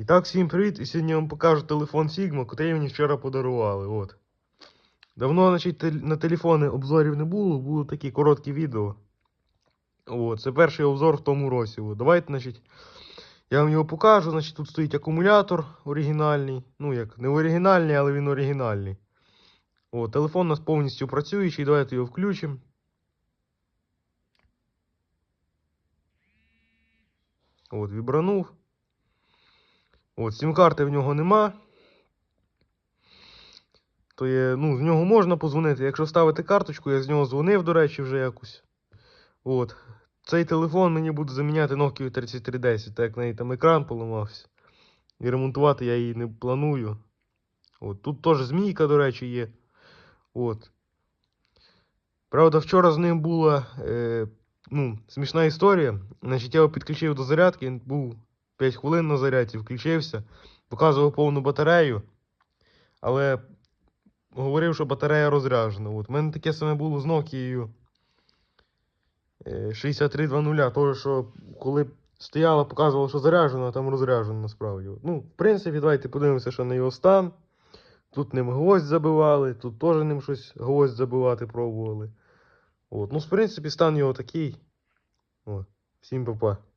І так, всім привіт! І сьогодні я вам покажу телефон Sigma, який мені вчора подарували. От. Давно, значить, на телефони обзорів не було, були такі короткі відео. От, це перший обзор в тому році. От. Давайте, значить, я вам його покажу. Значить, тут стоїть акумулятор оригінальний. Ну, як, не оригінальний, але він оригінальний. От, телефон у нас повністю працюючий. Давайте його включимо. От, вібранув. От, сім-карти в нього нема. То є, ну, з нього можна позвонити. Якщо ставити карточку, я з нього дзвонив, до речі, вже якось. От. Цей телефон мені буде заміняти Nokia 3310, так як в неї там екран поламався. І ремонтувати я її не планую. От. Тут теж змійка, до речі, є. От. Правда, вчора з ним була е, ну, смішна історія. Значить, я його підключив до зарядки, він був 5 хвилин на зарядці, включився, показував повну батарею, але говорив, що батарея розряджена. От. У мене таке саме було з Nokia е, 6320, того, що коли стояла, показувала, що заряджена, а там розряджена насправді. Ну, в принципі, давайте подивимося, що на його стан. Тут ним гвоздь забивали, тут теж ним щось гвоздь забивати пробували. От. Ну, в принципі, стан його такий. От. Всім па-па.